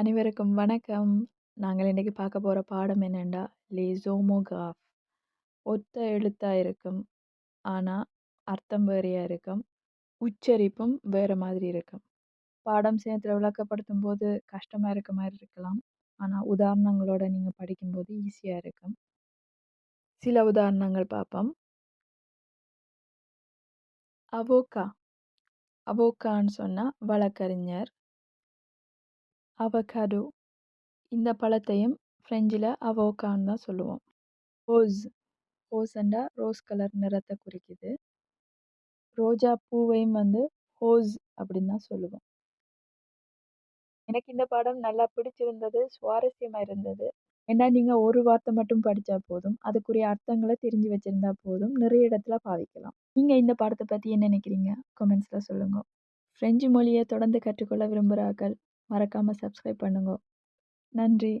அனைவருக்கும் வணக்கம். நாங்கள் இன்றைக்கி பார்க்க போகிற பாடம் என்னென்னா "Les ஒத்த எழுத்தாக இருக்கும். ஆனால் அர்த்தம் வேறையாக இருக்கும். உச்சரிப்பும் வேற மாதிரி இருக்கும். பாடம் சேர்த்துல விளக்கப்படுத்தும் போது கஷ்டமாக இருக்க மாதிரி இருக்கலாம். ஆனால் உதாரணங்களோட நீங்கள் படிக்கும்போது ஈஸியாக இருக்கும். சில உதாரணங்கள் பார்ப்போம். அவோக்கா அவோக்கான்னு சொன்னால் வழக்கறிஞர். அவகடோ இந்த பழத்தையும் ஃப்ரெஞ்சில் அவோக்கான்னு தான் சொல்லுவோம். ரோஸ் ரோஸ்ண்டா ரோஸ் கலர் நிறத்தை குறிக்குது. ரோஜா பூவையும் வந்து ஹோஸ் அப்படின்னு தான் சொல்லுவோம். எனக்கு இந்த பாடம் நல்லா பிடிச்சிருந்தது, சுவாரஸ்யமாக இருந்தது. ஏன்னா நீங்கள் ஒரு வார்த்தை மட்டும் படித்தா போதும். அதுக்குரிய அர்த்தங்களை தெரிஞ்சு வச்சுருந்தா போதும். நிறைய இடத்துல பாவிக்கலாம். நீங்கள் இந்த பாடத்தை பற்றி என்ன நினைக்கிறீங்க? கமெண்ட்ஸில் சொல்லுங்க. ஃப்ரெஞ்சு மொழியை தொடர்ந்து கற்றுக்கொள்ள விரும்புகிறார்கள் மறக்காமல் சப்ஸ்கிரைப் பண்ணுங்க. நன்றி.